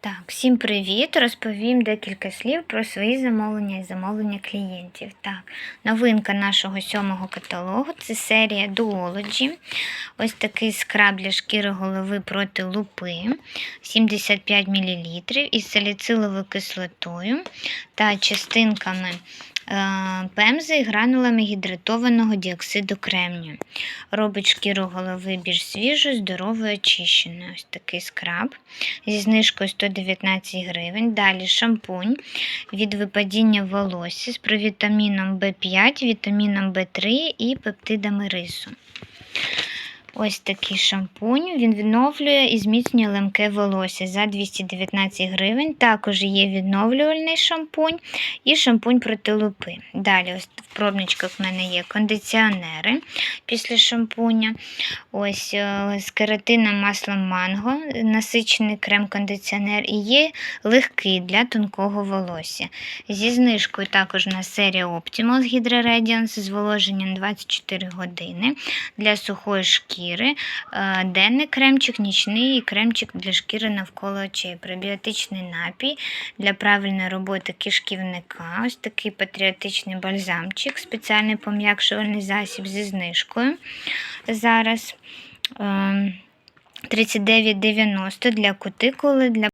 Так, всім привіт! Розповім декілька слів про свої замовлення і замовлення клієнтів. Так, новинка нашого сьомого каталогу це серія Duology. Ось такий скраб для шкіри голови проти лупи 75 мл із саліциловою кислотою та частинками пемзи і гранулами гідратованого діоксиду кремнію. Робить шкіру голови більш свіжою, здоровою, очищеною. Ось такий скраб зі знижкою 119 гривень. Далі шампунь від випадіння волосся з провітаміном В5, вітаміном В3 і пептидами рису. Ось такий шампунь. Він відновлює і зміцнює ламке волосся за 219 гривень. Також є відновлювальний шампунь і шампунь проти лупи. Далі, ось в пробничках в мене є кондиціонери після шампуня. Ось е, з кератином маслом манго, насичений крем-кондиціонер і є легкий для тонкого волосся. Зі знижкою також на серія Optimal з Hydra Radiance з зволоженням 24 години для сухої шкіри, е, денний кремчик, нічний і кремчик для шкіри навколо очей, пробіотичний напій для правильної роботи кишківника, ось такий патріотичний бальзамчик, спеціальний пом'якшувальний засіб зі знижкою. Зараз ем, 39,90 для кутикули, для